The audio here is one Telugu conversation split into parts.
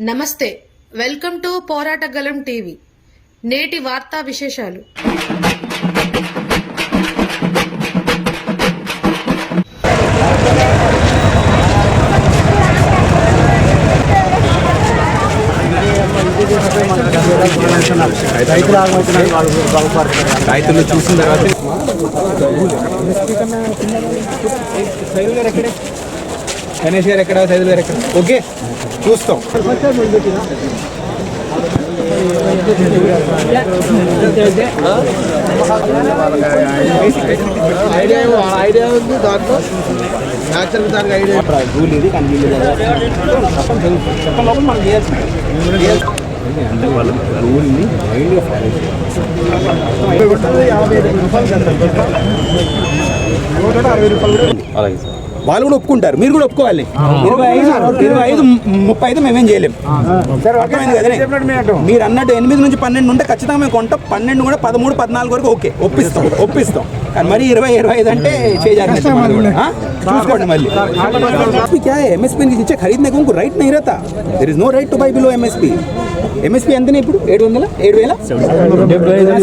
నమస్తే వెల్కమ్ టు పోరాటగలం టీవీ. నేటి వార్తా విశేషాలు. రైతులు చూసిన తర్వాత గణేష్ గారు ఎక్కడ? సైదుల్ గారు ఎక్కడ? ఓకే చూస్తాం. ఐడియా ఐడియా ఉంది దాంట్లో. న్యాచురల్ దానికి ఐడియా రూల్ ఇది కానీ వీళ్ళు చెప్పడం. లోపల మనం చేయాల్సింది అంటే వాళ్ళ రూల్ని మైండ్గా ఫాలో అలాగే సార్. వాళ్ళు కూడా ఒప్పుకుంటారు. మీరు కూడా ఒప్పుకోవాలి. ఇరవై ఐదు ఇరవై ఐదు ముప్పై ఐదు మేమేం చేయలేము మీరు అన్నట్టు ఎనిమిది నుంచి పన్నెండు ఉంటే ఖచ్చితంగా మేము కొంటాం. పన్నెండు కూడా పదమూడు పద్నాలుగు వరకు ఓకే. ఒప్పిస్తాం ఒప్పిస్తాం. కానీ మరి ఇరవై ఇరవై ఐదు అంటే చేయాలి చూసుకోండి మళ్ళీ. ఎంఎస్పీ ఇచ్చే ఖరీదు కొంకు రైట్ నహీ Rahata there is no right to buy below MSP MSP ఎంతనే ఇప్పుడు? ఏడు వందల? ఏడు వేల?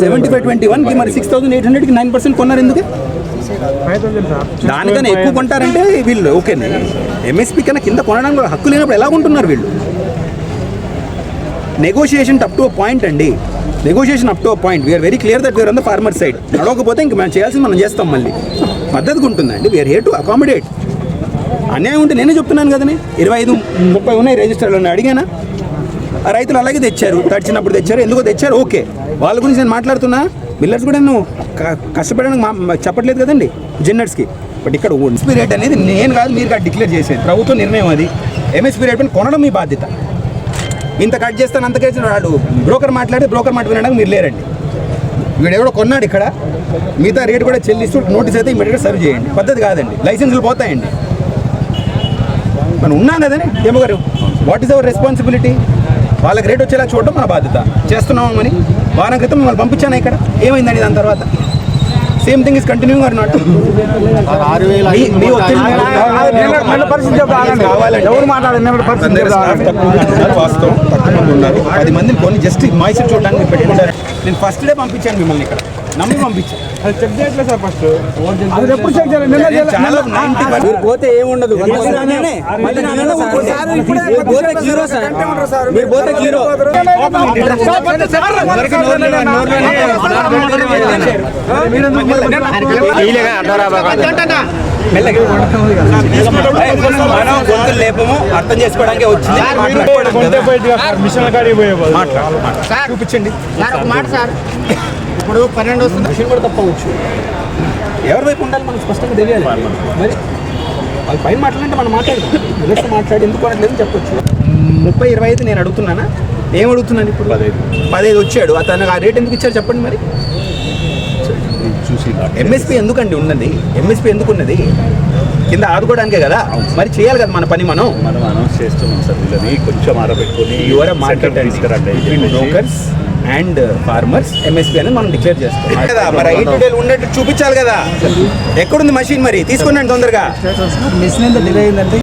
Seventy five twenty. వన్కి మరి సిక్స్ థౌసండ్ ఎయిట్ హండ్రెడ్కి నైన్ పర్సెంట్ కొన్నారు ఎందుకు? దానికన్నా ఎక్కువ కొంటారంటే వీళ్ళు ఓకే. ఎంఎస్పీ కన్నా కింద కొనడానికి హక్కు లేనప్పుడు ఎలా కొంటున్నారు వీళ్ళు? నెగోషియేషన్ అప్ టు పాయింట్ అండి. Negotiation up to point we are very clear that we are on the farmer side నడవకపోతే ఇంక మనం చేయాల్సింది మనం చేస్తాం మళ్ళీ. పద్ధతిగా ఉంటుందండి. వీఆర్ హేర్ టు అకామిడేట్ అన్యాయం ఉంటే నేనే చెప్తున్నాను కదనే. ఇరవై ఐదు ముప్పై ఉన్నాయి రిజిస్టర్లో అడిగానా? ఆ రైతులు అలాగే తెచ్చారు. తడిచినప్పుడు తెచ్చారు ఎందుకో తెచ్చారు ఓకే. వాళ్ళ గురించి నేను మాట్లాడుతున్నా. మిల్లర్స్ కూడా నువ్వు క- కష్టపడడానికి మా- చెప్పట్లేదు కదండి జిన్నర్స్కి బట్ ఇక్కడ ఎంఎస్పీ రేట్ అనేది నేను కాదు మీరు కాదు డిక్లేర్ చేసేది. ప్రభుత్వ నిర్ణయం అది. ఎంఎస్పీ రేట్ కొనడం మీ బాధ్యత. ఇంత కట్ చేస్తాను అంత చేసిన వాడు బ్రోకర్ మాట్లాడి బ్రోకర్ మాట వినడానికి మీరు లేరండి. వీడు ఎవడో కొన్నాడు ఇక్కడ. మిగతా రేటు కూడా చెల్లిస్తూ నోటీస్ అయితే ఇమీడియట్గా సర్వ్ చేయండి. పద్ధతి కాదండి. లైసెన్సులు పోతాయండి. మనం ఉన్నాం కదండి ఏమో గారు. వాట్ ఈస్ అవర్ రెస్పాన్సిబిలిటీ వాళ్ళకి రేట్ వచ్చేలా చూడడం మన బాధ్యత. చేస్తున్నాం అని వారం క్రితం మిమ్మల్ని పంపించాను ఇక్కడ? ఏమైందండి దాని తర్వాత? Same thing is continuing or not వాస్తవం. తక్కువ మంది ఉన్నారు. పది మందిని కొన్ని జస్ట్ మైసూర్ చూడడానికి పెట్టుకుంటారు నేను ఫస్ట్ డే పంపించాను మిమ్మల్ని ఇక్కడ. నమ్మి పంపించాను అది చెక్ చేయట్లేదు సార్ ఫస్ట్. అది ఎప్పుడు చెక్ చేయాలి? నిన్న చేయలే- చాలా నిన్న- 90 మీరు పోతే ఏముండదు? పోతే జీరో సార్. మీరు పోతే జీరో. లేపము అర్థం చేసుకోవడానికి వచ్చింది. చూపించండి. మాట సార్. ఇప్పుడు పన్నెండు వస్తుంది. మిషన్ కూడా తప్పవచ్చు ఎవరి వైపు ఉండాలి మనకు స్పష్టంగా తెలియాలి. మరి వాళ్ళ పైన మాట్లాడంటే మనం మాట్లాడదాం. వీళ్ళతో మాట్లాడి ఎందుకు అనట్లేదు చెప్పొచ్చు. ముప్పై ఇరవై ఐదు నేను అడుగుతున్నానా? ఏం అడుగుతున్నాను ఇప్పుడు? పదహైదు. పదహైదు వచ్చాడు. అతను ఆ రేట్ ఎందుకు ఇచ్చారు చెప్పండి మరి? చూసి ఎంఎస్పీ ఎందుకండి ఉన్నది? ఎంఎస్పీ ఎందుకు ఉన్నది కింద ఆదుకోవడానికే కదా? మరి చేయాలి కదా మన పని మనం? మనం అనౌన్స్ చేస్తున్నాం సార్ వీళ్ళని. కొంచెం ఆరబెట్టుకొని యువర్ మార్కెట్ తీసుకురండి బ్రోకర్స్ అండ్ ఫార్మర్స్ ఎంఎస్పీ అనేది మనం డిక్లేర్ చేస్తాం. కదా మరి ఐదు డేలు ఉన్నట్టు చూపించాలి కదా. ఎక్కడుంది మషిన్ మరి? తీసుకున్నాను తొందరగా. మిషన్ ఎంత డిలే అయిందంటే